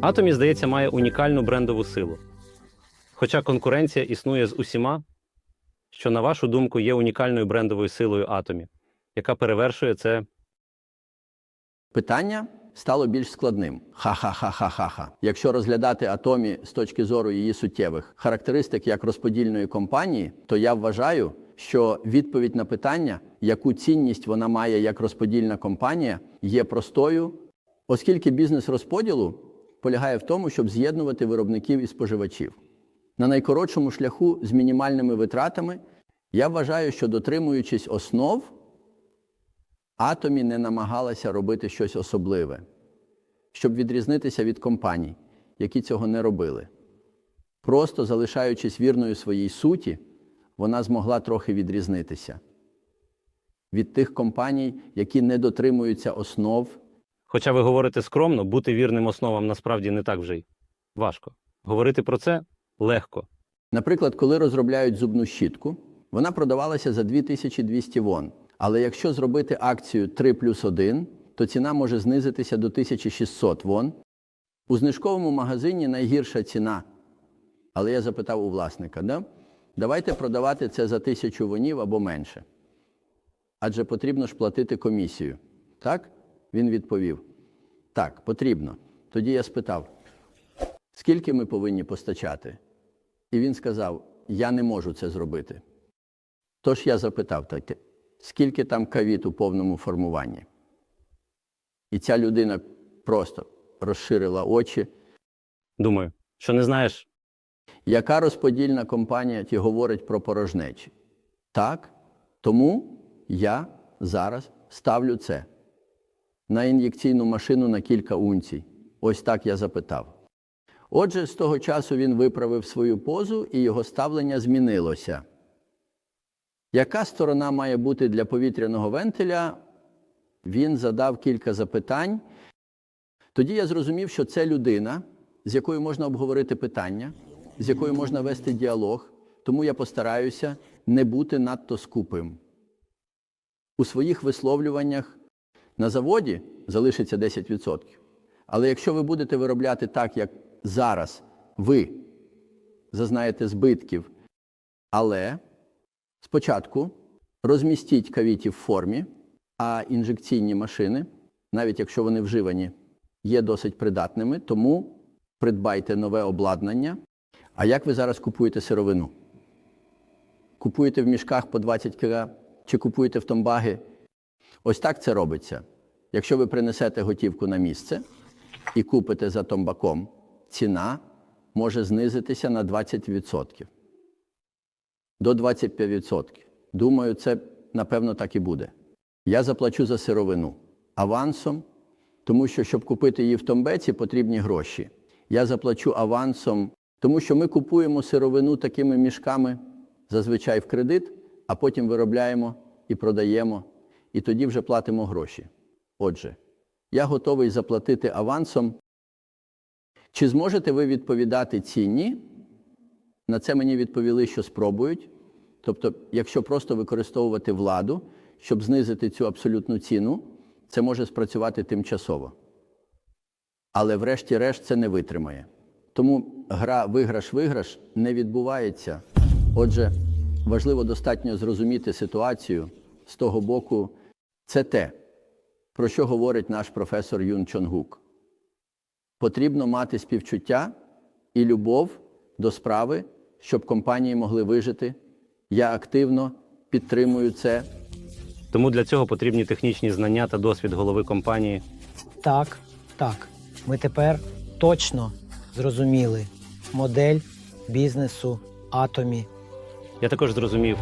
Атомі, здається, має унікальну брендову силу. Хоча конкуренція існує з усіма, що, на вашу думку, є унікальною брендовою силою Атомі, яка перевершує це Питання стало більш складним. Ха-ха-ха-ха-ха-ха. Якщо розглядати атомі з точки зору її суттєвих характеристик як розподільної компанії, то я вважаю, що відповідь на питання, яку цінність вона має як розподільна компанія, є простою, оскільки бізнес розподілу полягає в тому, щоб з'єднувати виробників і споживачів. На найкоротшому шляху з мінімальними витратами я вважаю, що дотримуючись основ, Атомі не намагалася робити щось особливе, щоб відрізнитися від компаній, які цього не робили. Просто залишаючись вірною своїй суті, вона змогла трохи відрізнитися від тих компаній, які не дотримуються основ. Хоча ви говорите скромно, бути вірним основам насправді не так вже й важко. Говорити про це легко. Наприклад, коли розробляють зубну щітку, вона продавалася за 2200 вон. Але якщо зробити акцію 3 плюс 1, то ціна може знизитися до 1600 вон. У знижковому магазині найгірша ціна. Але я запитав у власника, да? давайте продавати це за 1000 вонів або менше. Адже потрібно ж платити комісію. Так? Він відповів: Так, потрібно. Тоді я спитав, скільки ми повинні постачати? І він сказав: Я не можу це зробити. Тож я запитав таке, скільки там кавіт у повному формуванні? І ця людина просто розширила очі. Думаю, що не знаєш, Яка розподільна компанія ті говорить про порожнечі? Так, тому я зараз ставлю це на ін'єкційну машину на кілька унцій. Ось так я запитав. Отже, з того часу він виправив свою позу і його ставлення змінилося. Яка сторона має бути для повітряного вентиля? Він задав кілька запитань. Тоді я зрозумів, що це людина, з якою можна обговорити питання, з якою можна вести діалог, тому я постараюся не бути надто скупим. У своїх висловлюваннях на заводі залишиться 10%. Але якщо ви будете виробляти так, як зараз ви зазнаєте збитків, але спочатку розмістіть кавіті в формі, а інжекційні машини, навіть якщо вони вживані, є досить придатними, тому придбайте нове обладнання. А як ви зараз купуєте сировину? Купуєте в мішках по 20 кг чи купуєте в томбаги? Ось так це робиться. Якщо ви принесете готівку на місце і купите за томбаком, ціна може знизитися на 20%. До 25%. Думаю, це напевно так і буде. Я заплачу за сировину авансом, тому що, щоб купити її в Томбеці, потрібні гроші. Я заплачу авансом, тому що ми купуємо сировину такими мішками зазвичай в кредит, а потім виробляємо і продаємо, і тоді вже платимо гроші. Отже, я готовий заплатити авансом. Чи зможете ви відповідати ціні? На це мені відповіли, що спробують. Тобто, якщо просто використовувати владу, щоб знизити цю абсолютну ціну, це може спрацювати тимчасово. Але врешті-решт це не витримає. Тому гра виграш-виграш не відбувається. Отже, важливо достатньо зрозуміти ситуацію з того боку, це те, про що говорить наш професор Юн Чонгук. Потрібно мати співчуття і любов до справи, щоб компанії могли вижити. Я активно підтримую це. тому для цього потрібні технічні знання та досвід голови компанії. Так, так. Ми тепер точно зрозуміли модель бізнесу Атомі. Я також зрозумів,